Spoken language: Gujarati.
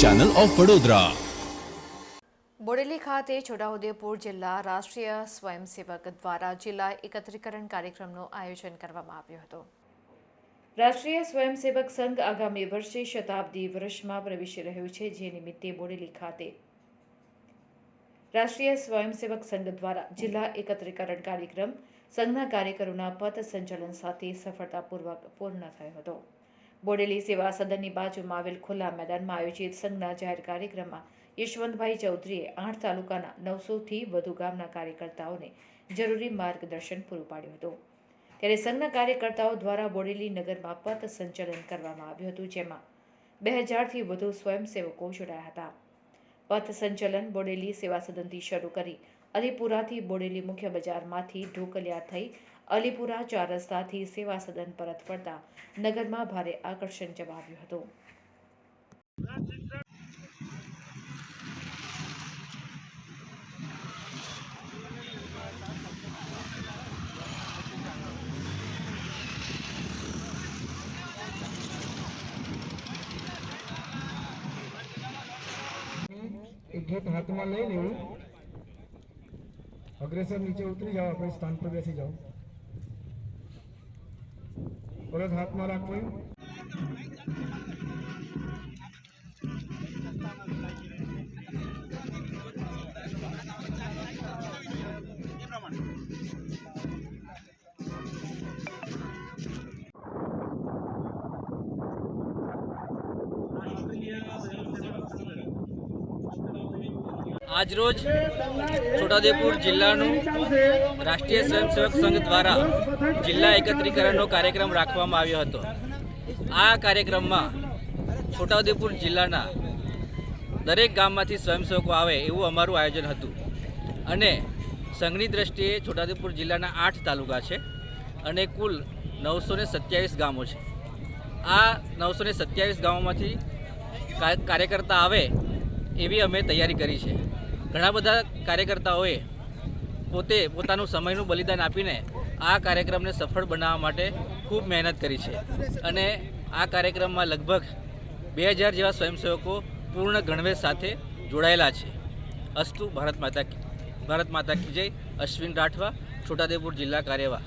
ચેનલ ઓફ વડોદરા બોડેલી ખાતે છોટાઉદેપુર જિલ્લા રાષ્ટ્રીય સ્વયંસેવક દ્વારા જિલ્લા એકત્રીકરણ કાર્યક્રમનું આયોજન કરવામાં આવ્યું હતું. રાષ્ટ્રીય સ્વયંસેવક સંઘ આગામી વર્ષે શતાબ્દી વર્ષમાં પ્રવેશી રહ્યું છે જે નિમિત્તે બોડેલી ખાતે. રાષ્ટ્રીય સ્વયંસેવક સંઘ દ્વારા જિલ્લા એકત્રીકરણ કાર્યક્રમ સંઘના કાર્યકરોના પથ સંચાલન સાથે સફળતાપૂર્વક પૂર્ણ થયો હતો. બોડેલી સેવા સદનની બાજુમાં આવેલ ખુલ્લા મેદાનમાં આયોજિત સંઘના જાહેર કાર્યક્રમમાં યશવંતભાઈ ચૌધરીએ આઠ તાલુકાના નવસોથી વધુ ગામના કાર્યકર્તાઓને જરૂરી માર્ગદર્શન પૂરું પાડ્યું હતું. ત્યારે સંઘના કાર્યકર્તાઓ દ્વારા બોડેલી નગરમાં પથ સંચાલન કરવામાં આવ્યું હતું, જેમાં બે હજારથી વધુ સ્વયંસેવકો જોડાયા હતા. પથ સંચલન બોડેલી સેવા સદનથી શરૂ કરી અલીપુરાથી બોડેલી મુખ્ય બજારમાંથી ઢોકલિયા થઈ અલીપુરા ચાર રસ્તાથી સેવા સદન પરત ફરતા નગરમાં ભારે આકર્ષણ જમાવ્યું હતું એક ગીત હાથમાં લઈ લેવું અગ્રેસર નીચે ઉતરી જાઓ આપણે સ્થાન પર બેસી જાઓ ওরা হাত মারা কই? આજરોજ છોટાઉદેપુર જિલ્લાનું રાષ્ટ્રીય સ્વયંસેવક સંઘ દ્વારા જિલ્લા એકત્રીકરણનો કાર્યક્રમ રાખવામાં આવ્યો હતો. આ કાર્યક્રમમાં છોટાઉદેપુર જિલ્લાના દરેક ગામમાંથી સ્વયંસેવકો આવે એવું અમારું આયોજન હતું. અને સંઘની દ્રષ્ટિએ છોટાઉદેપુર જિલ્લાના આઠ તાલુકા છે અને કુલ નવસો સત્યાવીસ ગામો છે. આ નવસો સત્યાવીસ ગામોમાંથી કાર્યકર્તા આવે એવી અમે તૈયારી કરી છે. ઘણા બધા કાર્યકર્તાઓએ પોતે પોતાનું સમયનું બલિદાન આપીને આ કાર્યક્રમને સફળ બનાવવા માટે ખૂબ મહેનત કરી છે. અને આ કાર્યક્રમમાં લગભગ બે હજાર જેવા સ્વયંસેવકો પૂર્ણ ગણવેશ સાથે જોડાયેલા છે. અસ્તુ, ભારત માતા ભારત માતા કી જય, અશ્વિન રાઠવા છોટાદેપુર જિલ્લા કાર્યવાહ.